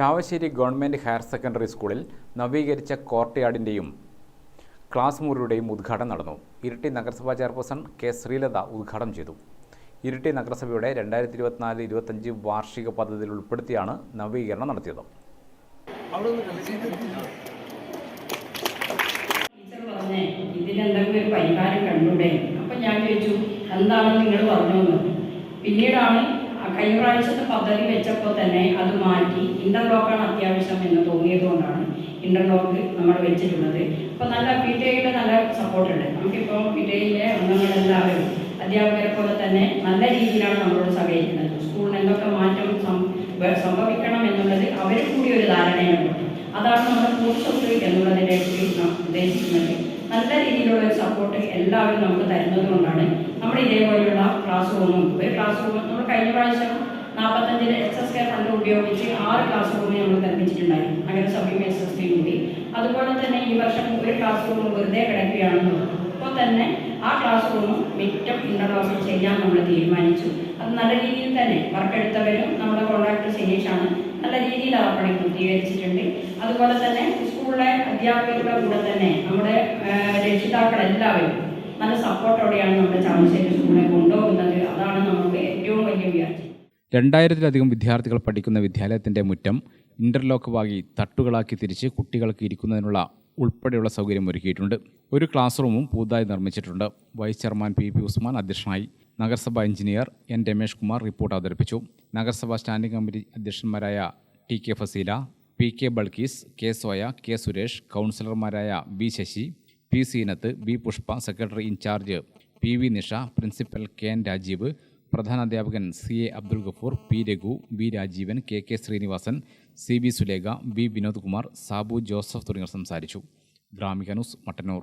Chavassery government higher secondary സ്കൂളിൽ നവീകരിച്ച കോർട്ട്യാർഡിന്റെയും class മുറിയുടെയും ഉദ്ഘാടനം നടന്നു. ഇരിട്ടി നഗരസഭാ ചെയർപേഴ്സൺ കെ ശ്രീലത ഉദ്ഘാടനം ചെയ്തു. ഇരിട്ടി നഗരസഭയുടെ രണ്ടായിരത്തി ഇരുപത്തിനാല് ഇരുപത്തഞ്ച് വാർഷിക പദ്ധതിയിൽ ഉൾപ്പെടുത്തിയാണ് നവീകരണം നടത്തിയത്. ഇതിനെന്തെങ്കിലും ഒരു പരിഹാരം കണ്ടൂടെ അപ്പം ഞാൻ ചോദിച്ചു എന്താണ് നിങ്ങൾ പറഞ്ഞു പിന്നീടാണ് കഴിഞ്ഞ പ്രാവശ്യത്തെ പദ്ധതി വെച്ചപ്പോൾ തന്നെ അത് മാറ്റി ഇന്റർലോക്കാണ് അത്യാവശ്യം എന്ന് തോന്നിയതുകൊണ്ടാണ് ഇന്റർലോക്ക് നമ്മൾ വെച്ചിട്ടുള്ളത്. അപ്പോൾ നല്ല പി ടി ഐയുടെ നല്ല സപ്പോർട്ടുണ്ട്. നമുക്കിപ്പോൾ പി ടി ഐയിലെ അംഗങ്ങളെല്ലാവരും അധ്യാപകരെ പോലെ തന്നെ നല്ല രീതിയിലാണ് നമ്മളോട് സഹകരിക്കുന്നത്. സ്കൂളിൽ എന്തൊക്കെ മാറ്റം സംഭവിക്കണം എന്നുള്ളത് അവരും കൂടി ഒരു ധാരണയുണ്ട്. അതാണ് നമ്മുടെ കൂട്ടസ്വത്ത് എന്നുള്ളതിലേക്ക് നാം ഉദ്ദേശിക്കുന്നത്. നല്ല രീതിയിലുള്ള സപ്പോർട്ട് എല്ലാവരും നമുക്ക് തരുന്നത് കൊണ്ടാണ് നമ്മൾ ഇതേപോലെയുള്ള ക്ലാസ് റൂമും ഒരു ക്ലാസ് റൂം നമ്മൾ കഴിഞ്ഞ പ്രാവശ്യം നാൽപ്പത്തഞ്ചിൽ എസ് എസ് കെ ഫണ്ട് ഉപയോഗിച്ച് ആറ് ക്ലാസ് റൂം നമ്മൾ നിർമ്മിച്ചിട്ടുണ്ടായിരുന്നു നഗരസഭയും എസ് എസ് കൂടി. അതുപോലെ തന്നെ ഈ വർഷം ഒരു ക്ലാസ് റൂം വെറുതെ കിടക്കുകയാണെന്ന് അപ്പോൾ തന്നെ ആ ക്ലാസ് റൂമും മിറ്റം ഇന്റർലോക്ക് ചെയ്യാൻ നമ്മൾ തീരുമാനിച്ചു. അത് നല്ല രീതിയിൽ തന്നെ വർക്ക് എടുത്തവരും നമ്മുടെ കോൺട്രാക്ടർ സിനീഷാണ് നല്ല രീതിയിൽ ആ പണി പൂർത്തീകരിച്ചിട്ടുണ്ട്. അതുപോലെ തന്നെ സ്കൂളിലെ അധ്യാപകരുടെ കൂടെ തന്നെ നമ്മുടെ രക്ഷിതാക്കൾ എല്ലാവരും നല്ല സപ്പോർട്ടോടെയാണ് നമ്മുടെ ചാമശ്ശേരി സ്കൂളിനെ കൊണ്ടുപോകുന്നത്. അതാണ് നമ്മുടെ ഏറ്റവും വലിയ ഉയർച്ച രണ്ടായിരത്തിലധികം വിദ്യാർത്ഥികൾ പഠിക്കുന്ന വിദ്യാലയത്തിന്റെ മുറ്റം ഇന്റർലോക്ക് വാങ്ങി തട്ടുകളാക്കി തിരിച്ച് കുട്ടികൾക്ക് ഇരിക്കുന്നതിനുള്ള ഉൾപ്പെടെയുള്ള സൗകര്യം ഒരുക്കിയിട്ടുണ്ട്. ഒരു ക്ലാസ് റൂമും പുതുതായി നിർമ്മിച്ചിട്ടുണ്ട്. Vice chairman P P Usman അധ്യക്ഷനായി. നഗരസഭാ engineer N Ramesh Kumar report അവതരിപ്പിച്ചു. നഗരസഭാ standing committee അധ്യക്ഷന്മാരായ T K Fazeela P K Balkis K Soya K Suresh കൗൺസിലർമാരായ B Sasi P Seenath B Pushpa secretary in charge P V Nisha principal K N Rajeev പ്രധാനാധ്യാപകൻ C A Abdul Gafoor P Raghu B Rajeevan K K Srinivasan C B Sulekha B Vinod Kumar Sabu Joseph തുടങ്ങിയവർ സംസാരിച്ചു. Gramika news Mattannur.